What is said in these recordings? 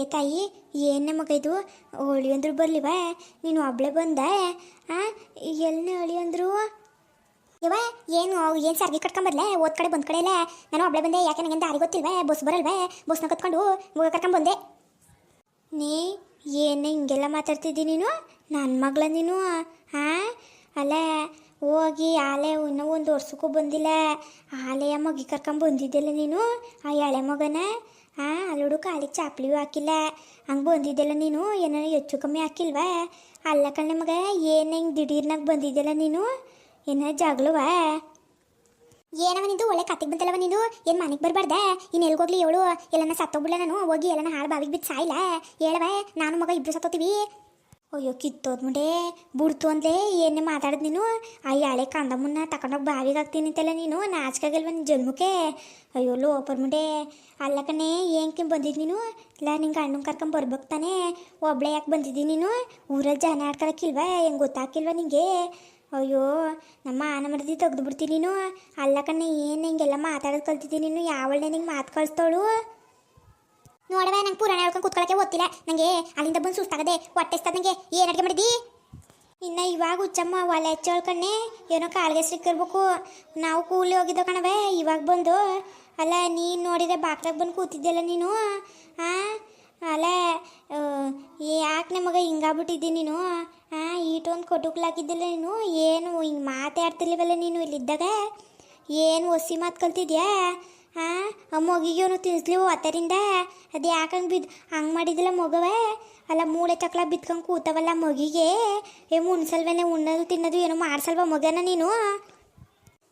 ಏ ತಾಯಿ, ಏನು ಮಗ ಇದು? ಹೋಳಿ ಅಂದ್ರು ಬರ್ಲಿವ? ನೀನು ಒಬ್ಳೆ ಬಂದ? ಆ ಎಲ್ಲಿ ಹೊಳಿ ಅಂದ್ರು? ಇವ ಏನು ಏನು ಸರ್ಗಿ ಕಟ್ಕೊಂಬರ್ಲೆ ಓದ್ ಕಡೆ ಬಂದ್ ಕಡೆ ಇಲ್ಲ? ನಾನು ಒಬ್ಳೆ ಬಂದೆ, ಯಾಕೆ ನನಗೆ ದಾರಿ ಗೊತ್ತಿಲ್ವ? ಬಸ್ ಬರಲ್ವೇ? ಬಸ್ನ ಕತ್ಕೊಂಡು ಕರ್ಕೊಂಬಂದೆ ನೀ, ಏನು ಹಿಂಗೆಲ್ಲ ಮಾತಾಡ್ತಿದ್ದಿ ನೀನು? ನನ್ನ ಮಗಳ ನೀನು? ಹಾಂ ಅಲ್ಲ, ಹೋಗಿ ಆಲೆ ಇನ್ನೂ ಒಂದು ವರ್ಷಕ್ಕೂ ಬಂದಿಲ್ಲ. ಆಲೆಯ ಮಗಿ ಕರ್ಕೊಂಡ್ ಬಂದಿದ್ದೆಲ್ಲ ನೀನು? ಆ ಎಳೆ ಮಗನ? ಹಾಂ, ಅಲ್ಲೋಡು ಕಾಲಿಗೆ ಚಾಪ್ಲಿಯೂ ಹಾಕಿಲ್ಲ. ಹಂಗೆ ಬಂದಿದ್ದೆಲ್ಲ ನೀನು? ಏನಾರು ಹೆಚ್ಚು ಕಮ್ಮಿ ಹಾಕಿಲ್ವಾ? ಅಲ್ಲ ಕಣ್ಣ ಮಗ, ಏನು ಹಿಂಗೆ ದಿಢೀರ್ನಾಗ ಬಂದಿದ್ದೆಲ್ಲ ನೀನು? ಏನಾರು ಜಗಳವ ಏನವ ನಿಂದು? ಒಳ್ಳೆ ಕತ್ತಿಗೆ ಬಂತಲ್ಲವ ನೀನು? ಏನು ಮನೆಗೆ ಬರಬಾರ್ದೆ? ಇನ್ನು ಎಲ್ಗೋಗ್ಲಿ ಹೇಳು ಎಲ್ಲನ ಸತ್ತೋಗ್ಬಿಡ್ಲ ನಾನು? ಹೋಗಿ ಎಲ್ಲನ ಹಾಳು ಬಾವಿಗೆ ಬಿದ್ದು ಸಾಯಿಲ್ಲ ಹೇಳವ ನಾನು ಮಗ ಇಬ್ರು ಸತ್ತೋತೀವಿ ಅಯ್ಯೋ ಕಿತ್ತೋದ್ ಮುಂಡೇ ಬುಡ್ತು ಅಂದ್ಲೇ ಏನೇ ಮಾತಾಡಿದ್ ನೀನು? ಆ ಹಳೆ ಮುನ್ನ ತಗೊಂಡೋಗಿ ಬಾವಿಗೆ ಹಾಕ್ತೀನಿ ಅಂತೆಲ್ಲ ನೀನು? ನಾಚಿಕಾಗಲ್ವ ನಿನ್ನ ಜನ್ಮಕ್ಕೆ? ಅಯ್ಯೋ, ಲೋಪರ್ ಮುಂಡೆ. ಅಲ್ಲ ಕಣೆ ಏನಕ್ಕೆ ಬಂದಿದ್ದು ನೀನು? ಇಲ್ಲ ನಿಂಗೆ ಅಣ್ಣನ ಕರ್ಕೊಂಡ್ ಬರ್ಬೇಕು ತಾನೇ. ಒಬ್ಳೆ ಯಾಕೆ ಬಂದಿದ್ದೀನಿ ನೀನು? ಊರಲ್ಲಿ ಜನ ಆಡ್ಕೊಳಕ್ಕಿಲ್ವಾ? ಹೆಂಗೆ ಗೊತ್ತಾಕಿಲ್ವಾ ನಿಂಗೆ? ಅಯ್ಯೋ, ನಮ್ಮ ಆನ ಮರದಿ ತೆಗ್ದು ಬಿಡ್ತೀನಿ ನೀನು. ಅಲ್ಲ ಕಣ್ಣೆ ಏನು ಹಿಂಗೆಲ್ಲ ಮಾತಾಡೋದು ಕಲ್ತಿದ್ದೀನಿ ನೀನು? ಯಾವಳನೆ ನಿಂಗೆ ಮಾತು ಕಳಿಸ್ತವಳು ನೋಡವೆ ನಂಗೆ ಪುರಾಣ ಹೇಳ್ಕೊಂಡು ಕುತ್ಕೊಳಕ್ಕೆ ಓದ್ತಿಲ್ಲ. ನನಗೆ ಅಲ್ಲಿಂದ ಬಂದು ಸುಸ್ತಾಗದೆ ಹೊಟ್ಟೆಸ್ತದ ನನಗೆ ಏನು ಅಡುಗೆ ಮಾಡಿದಿ ಇನ್ನ ಇವಾಗ ಹುಚ್ಚಮ್ಮ ಒಲೆ ಹಚ್ಚೋಳ್ಕಣ್ಣೆ ಏನೋ ಕಾಳಿಗೆ ಸಿಕ್ಕಿರ್ಬೇಕು. ನಾವು ಕೂಲಿ ಹೋಗಿದ್ದೋ ಕಣವೇ ಇವಾಗ ಬಂದು. ಅಲ್ಲ, ನೀನು ನೋಡಿದ್ರೆ ಬಾಕ್ಲಾಗ ಬಂದು ಕೂತಿದ್ದೆಲ್ಲ ನೀನು? ಹಾಂ ಅಲ್ಲ ಯಾಕೆ ನಮಗೆ ಹಿಂಗಾಗ್ಬಿಟ್ಟಿದ್ದಿ ನೀನು? ಆ, ಈಟೊಂದು ಕೊಟುಕ್ಲಾಕಿದ್ದಿಲ್ಲ ನೀನು? ಏನು, ಹಿಂಗೆ ಮಾತಾಡ್ತಿರ್ಲಿವಲ್ಲ ನೀನು ಇಲ್ಲಿದ್ದಾಗ? ಏನು ಒಸಿ ಮಾತು ಕಲ್ತಿದ್ಯಾ? ಹಾಂ ಆ ಮಗಿಗೆ ಅವನು ತಿನ್ಸ್ಲಿ ಒತ್ತರಿಂದ ಅದು ಯಾಕಂಗೆ ಬಿದ್ದು ಹಂಗೆ ಮಾಡಿದಿಲ್ಲ ಮಗವೇ? ಅಲ್ಲ ಮೂಳೆ ಚಕ್ಲ ಬಿತ್ಕೊಂಡು ಕೂತವಲ್ಲ ಮಗಿಗೆ? ಏ ಮುನ್ಸಲ್ವೇನೆ ಉಣ್ಣೋದು ತಿನ್ನೋದು ಏನೋ ಮಾಡ್ಸಲ್ವ ಮಗನ ನೀನು?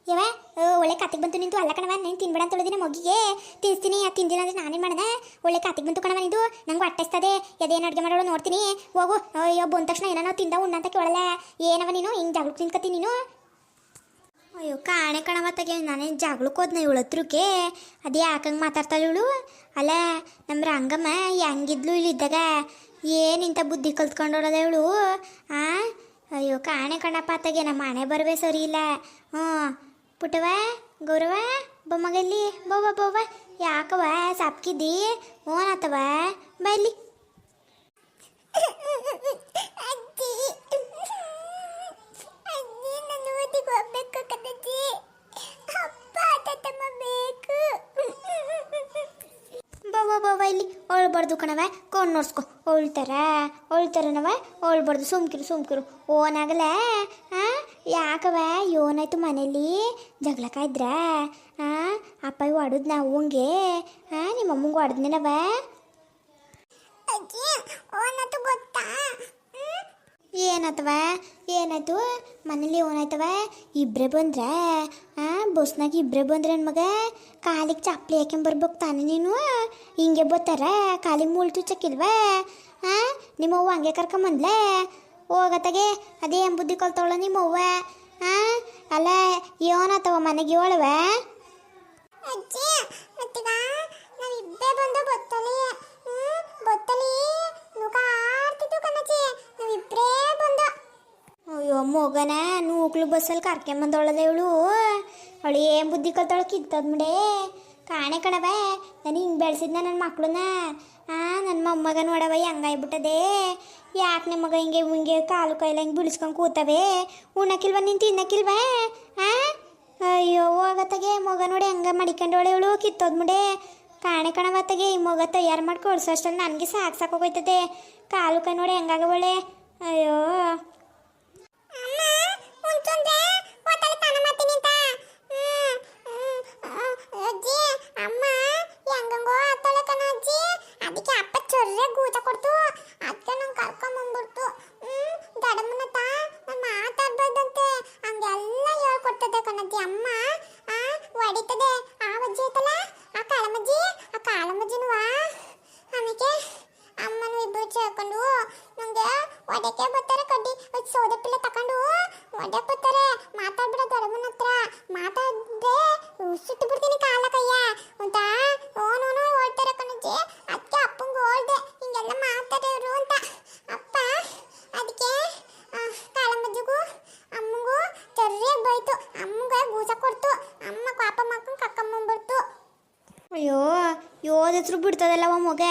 ಯವ ಒಳ್ಳೆ ಕಾತಿಗೆ ಬಂತು ನಿಂತು ಅಲ್ಲ ಕಣವ ನೀನು ತಿನ್ಬೇಡ ಅಂತ ಹೇಳಿದಿನ ಮಗಿಗೆ? ತಿನ್ಸ್ತೀನಿ, ಅದು ತಿಂದಿಲ್ಲ ಅಂದ್ರೆ ನಾನೇನು ಮಾಡಿದೆ? ಒಳ್ಳೆ ಕಾತಿಗೆ ಬಂತು ಕಣವ ನಿಂದು. ನಂಗೆ ಹೊಟ್ಟೆಸ್ತದೆ. ಅದೇನು ಅಡುಗೆ ಮಾಡೋಳು ನೋಡ್ತೀನಿ. ಹೋಗು. ಅಯ್ಯೋ, ಬಂದ ತಕ್ಷಣ ಏನೋ ತಿಂದ ಉಣ್ಣ ಅಂತ ಕೇಳಲ್ಲ. ಏನವ ನೀನು? ಹಿಂಗೆ ಜಾಗೃತಿ ತಿನ್ಕತ್ತಿ ನೀನು? ಅಯ್ಯೋ, ಕಾಣೆ ಕಣವ ತೆಗೆ ನಾನೇನು ಜಗಳಕ್ಕೆ ಹೋದ್ನ ಇವಳು ಅದೇ ಯಾಕಂಗೆ ಮಾತಾಡ್ತಾಳೆ ಇವಳು? ಅಲ್ಲ ನಮ್ಮ ರಂಗಮ್ಮ ಹೆಂಗಿದ್ಲು ಇಲ್ಲಿದ್ದಾಗ? ಏನು ಇಂಥ ಬುದ್ಧಿ ಕಲ್ತ್ಕೊಂಡೋಳದ ಇವಳು? ಆ? ಅಯ್ಯೋ, ಕಾಣೆ ಕಣಪ್ಪ ನಮ್ಮ ಮನೆ ಬರವೇ ಸರಿ ಇಲ್ಲ. ಹ್ಞೂ. ಪುಟವ ಗೌರವ ಬೊಮ್ಮಗಲ್ಲಿ ಬವ್ವ ಬವ್ವ ಯಾಕವ ಸಾಪ್ಕಿದ್ದಿ? ಓನಾತವ ಬೈಲಿ ಇಲ್ಲಿ ಕಣವೆ ಕೋನ್ ನೋಡ್ಸ್ಕೊ. ಅಳ್ತಾರ ಅಳ್ತಾರನವ ಹೋಳ್ಬಾರ್ದು ಸುಮ್ಕಿರು ಸುಮ್ಕಿರು. ಓನಾಗಲ್ಲ ಹಾಂ ಯಾಕವ ಏನಾಯ್ತು ಮನೇಲಿ? ಜಗಳಕ್ಕಾಯ್ದ್ರ ಹಾಂ ಅಪ್ಪ ಹೊಡೆದ್ ನಾವು ಹಂಗೆ. ಹಾಂ ನಿಮ್ಮ ಅಮ್ಮಂಗೆ ಹೊಡೆದ್ನೇನವ ಗೊತ್ತಾ? ಏನಾತವ ಏನಾಯ್ತು? ಮನೇಲಿ ಏನಾಯ್ತವ? ಇಬ್ಬರೇ ಬಂದ್ರೆ? ಬಸ್ನಾಗ ಇಬ್ಬರೇ ಬಂದ್ರೆ ಮಗ? ಕಾಲಿಗೆ ಚಪ್ಪಲಿ ಹಾಕೊಂಬರ್ಬೇಕು ತಾನೆ ನೀನು? ಹಿಂಗೆ ಬತ್ತಾರ ಕಾಲಿಗೆ ಮುಳ್ಳು ಚಕ್ಕಿಲ್ವಾ ಆ, ನಿಮ್ಮವ್ವ ಹಂಗೆ ಕರ್ಕೊಂಬಂದ್ಲೆ? ಹೋಗತ್ತಾಗೆ? ಅದೇ ಬುದ್ಧಿ ಕಲ್ತವಳ ನಿಮ್ಮವ್ವ? ಹಾಂ ಅಲ್ಲ ಏನಾತವ ಮನೆಗೆ ಹೇಳುವ ಅಜ್ಜಿ ಬಂದು ಬತ್ತಲಿ. ಬತ್ತಲಿ ನುಗಾಡ್ತಿತ್ತು ಅಯ್ಯೋ, ಮಗನ, ನೂಕ್ಲು ಬಸ್ಸಲ್ಲಿ ಕರ್ಕೊಂಬಂದವಳದ ಇವಳು. ಅವಳು ಏನು ಬುದ್ಧಿ ಕಲ್ತಾಳು ಕಿತ್ತದ ಮುಡೇ ಕಾಣೆ ಕಣವ, ನಾನು ಹಿಂಗೆ ಬೆಳೆಸಿದ್ನ ನನ್ನ ಮಕ್ಕಳನ್ನ ಹಾಂ ನನ್ನ ಮೊಮ್ಮಗ ನೋಡವ ಹೆಂಗಾಯ್ಬಿಟ್ಟದೆ ಯಾಕೆ ನಿಮ್ಮ ಮಗ ಹಿಂಗೆ ಹಿಂಗೆ ಕಾಲು ಕೈಲ ಹಿಂಗೆ ಬಿಡಿಸ್ಕೊಂಡು ಕೂತವೆ? ಉಣ್ಣಕ್ಕಿಲ್ವ ನೀನು ತಿನ್ನಕ್ಕಿಲ್ವ? ಆ? ಅಯ್ಯೋ ಹೋಗತ್ತಗೆ ಮಗ ನೋಡಿ ಹಂಗೆ ಮಡಿಕೊಂಡವಳೆ ಇವಳು ಕಿತ್ತೋದ್ಮುಡೆ ಕಾಣೆ ಕಣವತ್ತಗೆ ಈ ಮಗ ತಯಾರು ಮಾಡಿ ಕೊಡ್ಸೋ ಅಷ್ಟಲ್ಲಿ ನನಗೆ ಸಾಕು ಸಾಕೋಗೋಯ್ತದೆ ಕಾಲು ಕೈ ನೋಡಿ ಹೆಂಗಾಗವಳೆ ಅಯ್ಯೋ ಅಮ್ಮ ಹೆಂಗಂಗೋ ಆತಳೆ ಕಣ ಅಜ್ಜಿ ಅದಕ್ಕೆ ಅಪ್ಪ ಚೊರ್ರೆ ಗೂಟ ಕೊಡ್ತು ಅದಕ್ಕೆ ನಂಗೆ ಕರ್ಕೊಂಬಂದ್ಬಿಡ್ತು ಹ್ಮ್ ದಡಮ್ಮನ ತಾ ನಾನು ಮಾತಾಡ್ಬಾರ್ದಂತೆ ಹಂಗೆಲ್ಲ ಹೇಳ್ಕೊಡ್ತದೆ ಕಣಜ್ಜಿ ಅಮ್ಮ ಆ ಹೊಡಿತದೆ ಆ ಅಜ್ಜಿ ಐತಲ್ಲ ಆ ಕಾಳಮ್ಮಜ್ಜಿ ಆ ಕಾಳಮ್ಮಜ್ಜಿನುವಾ ಆಮೇಲೆ ಅಮ್ಮನು ಇಬ್ಬರು ಸೇರ್ಕೊಂಡು ನಂಗೆ ಒಡಕ್ಕೆ ಬರ್ತಾರೆ ಕಡ್ಡಿ ಒಂದು ಸೌದೆ ಪಿಲ್ಲ ತಕೊಂಡು ಒಡಕ್ಕೆ ಬರ್ತಾರೆ ಮಾತಾಡ್ಬಿಡ ದೊಡ್ಡಮ್ಮನ ಹತ್ರ ಮಾತಾಡಿದ್ರೆ ಸುಟ್ಟು ಬಿಡ್ತೀನಿ ಕಾಲ ಕೈಯ ಅಂತ ಓನೋನು ಓಡ್ತಾರೆ ಕಣಜ್ಜಿ ಅದಕ್ಕೆ ಅಪ್ಪಂಗೆ ಓಡ್ದೆ ಹಿಂಗೆಲ್ಲ ಮಾತಾಡೋರು ಅಂತ ಅಪ್ಪ ಅದಕ್ಕೆ ಕಾಳಮ್ಮಜ್ಜಿಗೂ ಅಮ್ಮಗೂ ಸರಿಯಾಗಿ ಬೈತು ಅಮ್ಮಗೆ ಗೂಸ ಕೊಡ್ತು ಅಮ್ಮ ಪಾಪ ಮಕ್ಕಳು ಕಕ್ಕಮ್ಮಂಬರ್ತು ಅವ ಮಗ?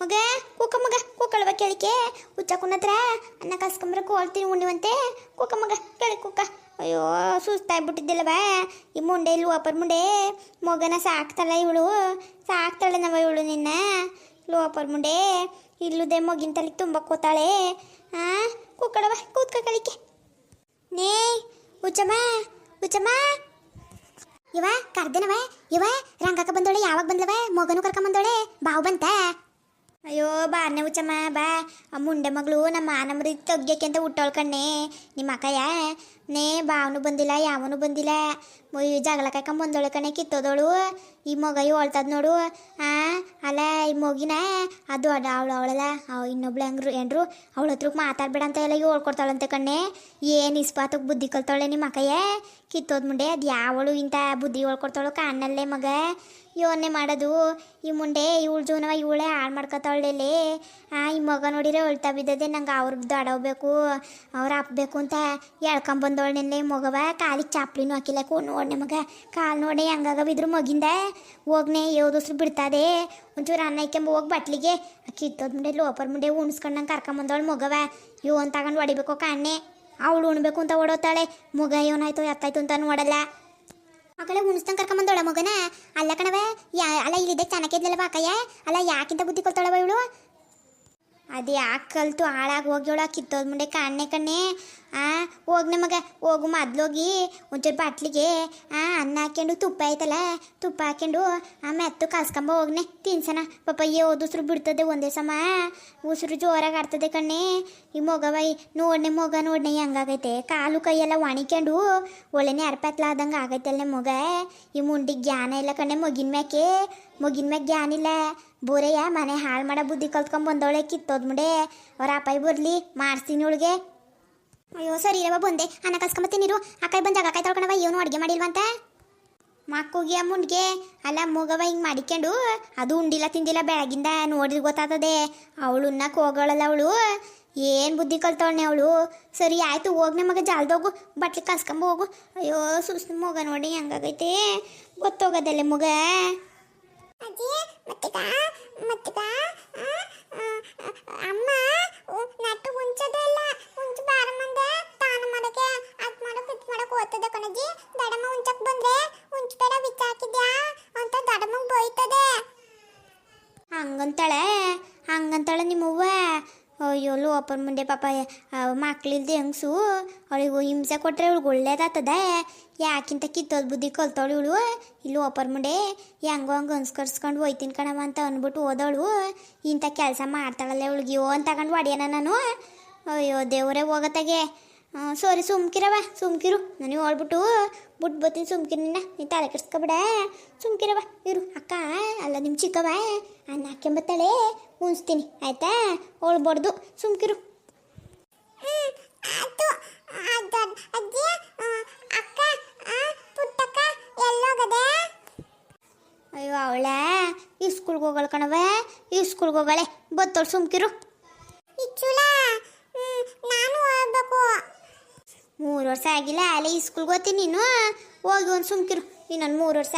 ಮಗ, ಕೂಕ ಮಗ, ಕೂಕಳ್ವ ಕೇಳಿಕೆ ಹುಚ್ಚ ಕುಣತ್ರ, ಅನ್ನ ಕಾಸ್ಕೊಂಬ್ರೆ ಕೋಳ್ತೀನಿ ಉಣ್ಣಿವಂತೆ ಕೂಕ ಮಗ ಕೇಳಿ ಕೂಕ. ಅಯ್ಯೋ, ಸುಸ್ತಾಗ್ಬಿಟ್ಟಿದ್ದಿಲ್ಲವ. ಈ ಮುಂಡೆ ಇಲ್ಲಿ ಲೋಪರ್ ಮುಂಡೆ. ಮಗನ ಸಾಕ್ತಾಳ ಇವಳು. ಸಾಕ್ತಾಳೆ ನವ ಇವಳು ನಿನ್ನ? ಲೋಪರ್ ಮುಂಡೆ. ಇಲ್ಲದೆ ಮಗಿನ ತಲೆ ತುಂಬ ಕೂತಾಳೆ. ಹಾ ಕೂಕಳವ ಕೂತ್ಕ ಕಳಿಕೆ ನೇ, ಹುಚ್ಚಮ್ಮ ಹುಚ್ಚಮ್ಮ. ಇವ ಕರ್ದನವ, ಇವ ರಂಗಕ್ಕ ಬಂದೋಳೆ, ಯಾವಾಗ ಬಂದ್ಲವ? ಮಗನು ಕರ್ಕ ಬಂದೋಳೆ, ಬಾವು ಬಂತ? ಅಯ್ಯೋ ಬಾರ್ನೆ ಉಚ್ಚಮ್ಮ ಬಾ. ಆ ಮುಂಡೆ ಮಗಳು ನಮ್ಮ ಮಾನಮರಿ ತೆಗ್ಯಕ್ಕೆ ಅಂತ ಹುಟ್ಟೋಳ್ಕಣ್ಣೆ ನಿಮ್ಮ ಅಕ್ಕಯ್ಯ, ನೇ, ಬಾವನು ಬಂದಿಲ್ಲ, ಯಾವನು ಬಂದಿಲ್ಲ. ಮೊಯ್ ಜಗಳ ಕಾಯ್ಕೊಂಡ್ ಬಂದೋಳೆ ಕಣೆ ಕಿತ್ತೋದೋಳು. ಈ ಮಗ ಹೇಳ್ತದ ನೋಡು. ಆ, ಅಲ್ಲ, ಈ ಮಗಿನ ಅದು ಅಡ ಅವಳು, ಅವಳಲ್ಲ ಅವ್ ಇನ್ನೊಬ್ಳು ಹೆಂಗ್ರು, ಏನ್ರು, ಅವಳ ಹತ್ರಕ್ಕೆ ಮಾತಾಡ್ಬೇಡ ಅಂತ ಎಲ್ಲ ಹೇಳ್ಕೊಡ್ತಾಳಂತೆ ಕಣ್ಣೆ. ಏನು ಇಸ್ಪಾತಕ್ಕೆ ಬುದ್ಧಿ ಕಲ್ತಾಳೆ ನಿಮ್ಮ ಅಕ್ಕಯ್ಯ? ಕಿತ್ತೋದ್ ಮುಂಡೆ, ಅದು ಯಾವಳು ಇಂಥ ಬುದ್ಧಿ ಹೇಳ್ಕೊಡ್ತಾಳು ಕಾಣಲ್ಲೇ ಮಗ. ಯೋನೆ ಮಾಡೋದು. ಈ ಮುಂಡೆ, ಇವಳು ಜೀವನವ ಇವಳೇ ಹಾಳು ಮಾಡ್ಕೊತಾವಳೆ ಆ, ಈ ಮಗ ನೋಡಿದ್ರೆ ಅಳ್ತಾ ಬಿದ್ದದೆ ನಂಗೆ ಅವ್ರದ್ದು ದಡವಬೇಕು ಅವ್ರು ಹಾಕ್ಬೇಕು ಅಂತ ಎಳ್ಕೊಂಬಂದವಳು ನಿನ್ನೆ ಮಗವ. ಕಾಲಿಗೆ ಚಾಪ್ಲಿನೂ ಹಾಕಿಲ್ಲ, ಕೋ ನೋಡ್ನೆ ಮಗ ಕಾಲು ನೋಡಿ ಹಂಗಾಗ ಬಿದ್ರು ಮಗಿಂದ. ಹೋಗ್ನೆ ಯೋದಸ್ರು ಬಿಡ್ತದೆ. ಒಂಚೂರು ಅನ್ನ ಇಕ್ಕೊಂಬ ಹೋಗಿ ಬಟ್ಲಿಗೆ. ಕಿತ್ತೋದ್ ಮುಂಡೆ ಲೋಪರ್ ಮುಂಡೆ ಉಣ್ಸ್ಕೊಂಡಂಗೆ ಕರ್ಕೊಂಬಂದವಳು ಮಗವ. ಅಂತ ತಗೊಂಡು ಹೊಡಿಬೇಕು ಕಾಣೆ ಅವಳು ಉಣ್ಬೇಕು ಅಂತ ಓಡೋತಾಳೆ. ಮಗ ಏನಾಯ್ತು ಎತ್ತಾಯ್ತು ಅಂತ ನೋಡಲ್ಲ. ಮಗಳೇ ಉಣಿಸ್ತಂಗೆ ಕರ್ಕೊಂಬಂದೋಳ ಮಗನ. ಅಲ್ಲ ಕಣವ ಯಾ, ಅಲ್ಲ ಇಲ್ಲಿದ್ದೆ ಚೆನ್ನಾಗಿದ್ಲಲ್ಲ ಬಾಕಯ್ಯ ಅಲ್ಲ ಯಾಕಿಂತ ಬುದ್ಧಿ ಕೊಡ್ತಾಳವ ಇವಳು? ಅದು ಯಾಕೆ ಕಲ್ತು ಹಾಳಾಗಿ ಹೋಗ್ಯೋಳ ಕಿತ್ತೋದ್ ಮುಂಡೆ ಕಣ್ಣೆ ಕಣ್ಣೆ. ಆ ಹೋಗ್ನೆ ಮಗ ಹೋಗು ಮೊದ್ಲೋಗಿ ಒಂಚೂರು ಬಾಟ್ಲಿಗೆ, ಆ, ಅನ್ನ ಹಾಕ್ಯಂಡು ತುಪ್ಪ ಐತಲ್ಲ, ತುಪ್ಪ ಹಾಕ್ಯಂಡು, ಆ ಮೆತ್ತು ಕಲ್ಸ್ಕೊಂಬ ಹೋಗ್ನೆ ತಿನ್ಸನ ಪಾಪ ಓದುಸ್ರು ಬಿಡ್ತದೆ ಒಂದೇ ಸಮ. ಉಸ್ರು ಜೋರಾಗಿ ಆಡ್ತದೆ ಕಣ್ಣೆ. ಈ ಮೊಗ ಬೈ ನೋಡ್ನೆ ಮೊಗ, ನೋಡ್ನೆ ಹೆಂಗಾಗೈತೆ ಕಾಲು ಕೈಯೆಲ್ಲ ಒಣಿಕೊಂಡು ಒಳ್ಳೆನೆ ಅರ್ಪತ್ಲ ಆದಂಗೆ ಆಗೈತಲ್ಲ ಮೊಗ. ಈ ಮುಂಡಿಗೆ ಜ್ಞಾನ ಇಲ್ಲ ಕಣ್ಣೆ, ಮಗಿನ ಮ್ಯಾಕೆ. ಮಗಿನ ಮ್ಯಾಗ ಜ್ಞಾನ ಇಲ್ಲ. ಬೋರೆಯ ಮನೆ ಹಾಳು ಮಾಡೋ ಬುದ್ಧಿ ಕಲ್ತ್ಕೊಂಡ್ ಬಂದವಳೆ ಕಿತ್ತೋದ್ ಮುಂಡೆ. ಅವ್ರ ಅಪ್ಪಾಯಿ ಬರ್ಲಿ, ಮಾಡ್ಸ್ತೀನಿ ಅವಳಿಗೆ. ಅಯ್ಯೋ, ಸರಿ ಇರವ ಬಂದೆ. ಅನ್ನ ಕಲ್ಸ್ಕೊಂಬತ್ತೀನಿರು ಅಕ್ಕಾಯಿ ಬಂದಾಗ ಅಕ್ಕಾಯಿ ತೊಳ್ಕೊಂಡವ ಇವನು ಅಡುಗೆ ಮಾಡಿಲ್ವಂತ ಮಕ್ಕುಗೆ ಮುಂಡ್ಗೆ ಅಲ್ಲ ಮೂಗವ ಹಿಂಗೆ ಮಾಡಿಕೊಂಡು ಅದು ಉಂಡಿಲ್ಲ, ತಿಂದಿಲ್ಲ, ಬೆಳಗಿಂದ ನೋಡಿದ್ರೆ ಗೊತ್ತಾತದೆ. ಅವಳು ಉಣ್ಣಕ್ಕೆ ಹೋಗೋಳಲ್ಲ ಅವಳು. ಏನು ಬುದ್ಧಿ ಕಲ್ತವಣ್ಣೆ ಅವಳು. ಸರಿ, ಆಯ್ತು, ಹೋಗಿ ಮಗ ಜಾಲ್ದೋಗು ಬಟ್ಲಿ ಕಲ್ಸ್ಕೊಂಬ ಹೋಗು. ಅಯ್ಯೋ ಸುಸ್ತು ಮಗ ನೋಡಿ, ಹೆಂಗಾಗೈತೆ. ಗೊತ್ತೋಗದಲ್ಲೇ ಮಗ. ಅಮ್ಮ ನಟ್ಟು ಉಂಚದೇ ಇಲ್ಲ. ಉಂಚ ಬಾರ ಮಂದೆ, ತಾನ ಮಾಡಕ್ಕೆ, ಅದ್ ಮಾಡಕ್, ಇದ್ ಮಾಡಕ್ ಓದ್ತದೆ ಕಣಜಿ ದಡಮ ಉಂಚಕ್ ಬಂದ್ರೆ ಉಂಚ ಬೇಡ ಬಿಚ್ಚಾಕಿದ್ಯಾ ಅಂತ ದಡಮ್ಮಗ್ ಬೈತದೆ ಹಂಗಂತಾಳೆ ಹಂಗಂತಾಳೆ ನಿಮ್ಮವ್ವ. ಅಯ್ಯೋ ಲೋಪರ್ ಮುಂದೆ ಪಾಪ ಮಕ್ಳಿಲ್ದೆ ಹೆಂಗ್ಸು? ಅವಳಿಗೆ ಹಿಂಸೆ ಕೊಟ್ರೆ ಇವಳಿಗೆ ಒಳ್ಳೇದಾಗ್ತದ ಯಾಕಿಂತ ಕಿತ್ತೋದ್ ಬುದ್ಧಿ ಕಲ್ತವಳು ಇವಳು? ಇಲ್ಲಿ ಲೋಪರ್ ಮುಂಡೆ ಹೆಂಗೋ ಹಂಗೆ ಅನ್ಸ್ಕರ್ಸ್ಕೊಂಡು ಹೋಯ್ತೀನಿ ಕಣವ ಅಂತ ಅಂದ್ಬಿಟ್ಟು ಓದೋಳು ಇಂಥ ಕೆಲಸ ಮಾಡ್ತಾಳಲ್ಲ ಇವಳಿಗೆ, ಯೋ ಅಂತ ತಗೊಂಡು ಹೊಡಿಯೋಣ ನಾನು. ಅಯ್ಯೋ, ದೇವರೇ ಹೋಗತ್ತಾಗೆ. ಸೋರಿ ಸುಮ್ಕಿರವ ಸುಮ್ಕಿರು. ನನಗೆ ಹೇಳ್ಬಿಟ್ಟು ಬಿಟ್ಟು ಬರ್ತೀನಿ ಸುಮ್ಕಿರು ನಿನ್ನ. ನೀನು ತಲೆ ಕೆಡ್ಸ್ಕೊಬೇಡ. ಸುಮ್ಕಿರವ ಇರು, ಅಕ್ಕ. ಅಲ್ಲ ನಿಮ್ಮ ಚಿಕ್ಕವ? ಅನ್ನ ಹಾಕ್ಕೊಂಬತ್ತಾಳೆ ಉಣಿಸ್ತೀನಿ. ಆಯ್ತಾ? ಹೋಳ್ಬಾರ್ದು ಸುಮ್ಕಿರು. ಅಯ್ಯೋ ಅವಳ ಈ ಸ್ಕೂಲ್ಗೆ ಹೋಗಳ ಕಣವ ಈ ಸ್ಕೂಲ್ಗೆ ಹೋಗಳೆ. ಬತ್ತೋಳು ಸುಮ್ಕಿರು. ಮೂರು ವರ್ಷ ಆಗಿಲ್ಲ ಅಲ್ಲೇ ಈ ಸ್ಕೂಲ್ಗೆ ಹೋಗ್ತೀನಿ ನೀನು. ಹೋಗಿ ಒಂದು ಸುಮ್ಕಿರು. ಇನ್ನೊಂದು ಮೂರು ವರ್ಷ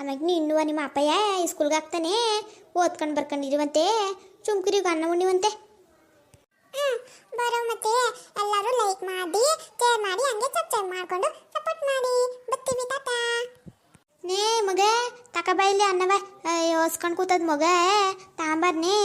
ಆಮ್ಯಾಗ ನೀನು ನಿಮ್ಮ ಅಪ್ಪಯ್ಯ ಸ್ಕೂಲ್ಗೆ ಹಾಕ್ತಾನೆ ಓದ್ಕೊಂಡು ಬರ್ಕೊಂಡಿರುವಂತೆ ಚುಮ್ಕಿರಿಗೆ ಅನ್ನ ಉಣ್ಣಿವಂತೆ. ಬರೋ ಮತ್ತೆ. ಎಲ್ಲರೂ ಲೈಕ್ ಮಾಡಿ ಶೇರ್ ಮಾಡಿ ಹಂಗೆ ಸಬ್ಸ್ಕ್ರೈಬ್ ಮಾಡ್ಕೊಂಡು ಸಪೋರ್ಟ್ ಮಾಡಿ. ಬರ್ತೀವಿ ತಾತ. ನೇ ಮಗ ತಕ ಬಾಯಿಲಿ ಅನ್ನವ ಯೋಸ್ಕೊಂಡು ಕೂತದ ಮಗ ತಾಂಬಾರ್ನೇ.